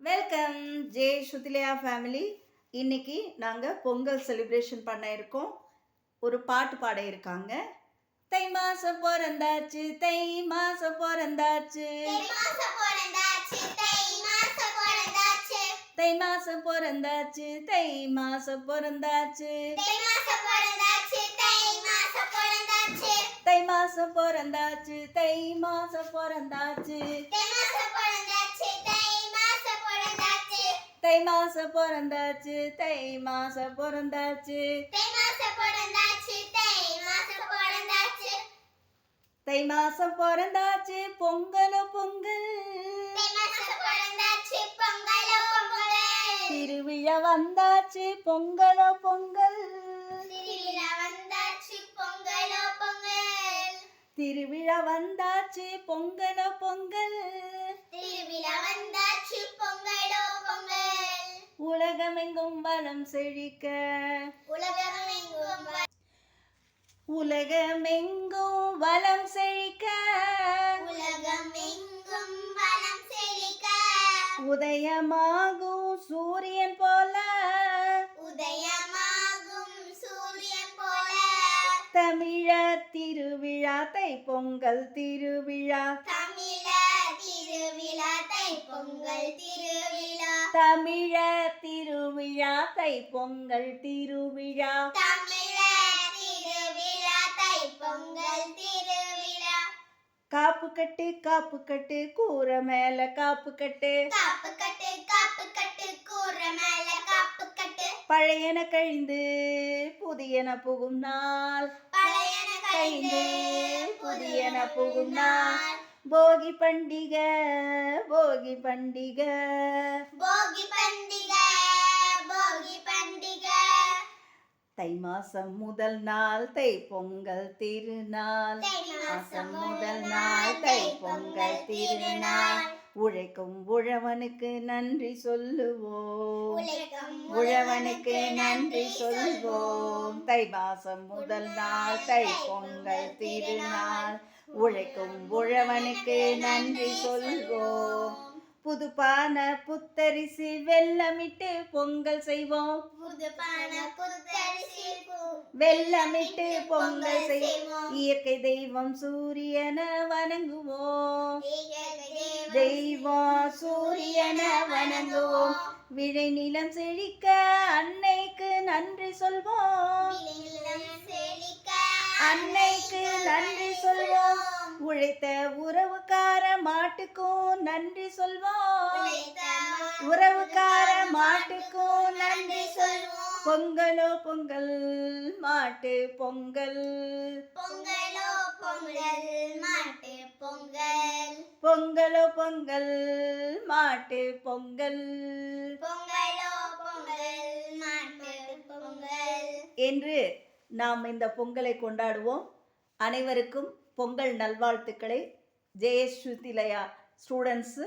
Welcome J Shruthilaya family இன்னைக்கு நாங்கள் Pongal celebration பண்ண இருக்கோம் ஒரு பாட்டு பாட இருக்காங்க தை மாசம் பிறந்தாச்சு தை மாசம் பிறந்தாச்சு தை மாசம் பிறந்தாச்சு தை மாசம் பிறந்தாச்சு தை மாசம் பிறந்தாச்சு தை மாசம் பிறந்தாச்சு தை மாசம் பிறந்தாச்சு தை மாசம் பிறந்தாச்சு. தை மாசம் பிறந்தாச்சு பொங்கலோ பொங்கல் திருவிழா வந்தாச்சு பொங்கலோ பொங்கல். திருவிழா வந்தாச்சு பொங்கலோ பொங்கல் உலகமெங்கும் வளம் செழிக்க. உலகமெங்கும் வளம் செழிக்க. உலகமெங்கும் வளம் செழிக்க. உதயமாகும் சூரியன் போல. உதயமாகும் சூரியன் போல. தமிழ திருவிழாத்தை பொங்கல் திருவிழா. தமிழ திருவிழாத்தை பொங்கல் திருவிழா. தமிழ திரு திருவிழா தை பொங்கல் திருவிழா. காப்பு கட்டு காப்பு கட்டு கூரை மேல காப்பு கட்டு காப்பு கட்டு காப்பு கட்டு கூற மேல காப்பு கட்டு பழையன கழிந்து புதியன புகும் நாள். பழையன கழிந்து புதியன புகும் நாள். போகி பண்டிகை போகி பண்டிகை. தை மாசம் முதல் நாள் தை பொங்கல் திருநாள். மாசம் முதல் நாள் தை பொங்கல் திருநாள். உழைக்கும் உழவனுக்கு நன்றி சொல்லுவோம். உழவனுக்கு நன்றி சொல்வோம் தை மாசம் முதல் நாள் தை பொங்கல் திருநாள். உழைக்கும் உழவனுக்கு நன்றி சொல்வோம் புதுப்பான புத்தரிசி வெள்ளமிட்டு பொங்கல் செய்வோம். புதுப்பான புத்தரிசி வெள்ளமிட்டு பொங்கல் செய்வோம். இயற்கை தெய்வம் சூரியன வணங்குவோம். தெய்வம் சூரியன வணங்குவோம். விழை நிலம் செழிக்க அன்னைக்கு நன்றி சொல்வோம். அன்னைக்கு நன்றி சொல்வோம். உழைத்த உறவுக்கார மாட்டுக்கும் நன்றி சொல்வோம். உறவுக்கார மாட்டுக்கும் நன்றி சொல்வோம். பொங்கலோ பொங்கல் மாட்டு பொங்கல். பொங்கலோ பொங்கல் மாட்டு பொங்கல். பொங்கலோ பொங்கல் மாட்டு பொங்கல். பொங்கலோ பொங்கல் மாட்டு பொங்கல். என்று நாம் இந்த பொங்கலை கொண்டாடுவோம். அனைவருக்கும் பொங்கல் நல்வாழ்த்துக்களை. ஜெயஸ்ருதிலயா ஸ்டூடெண்ட்ஸு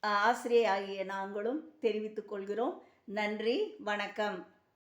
ஆசிரியை ஆகிய நாங்களும் தெரிவித்துக் கொள்கிறோம். நன்றி வணக்கம்.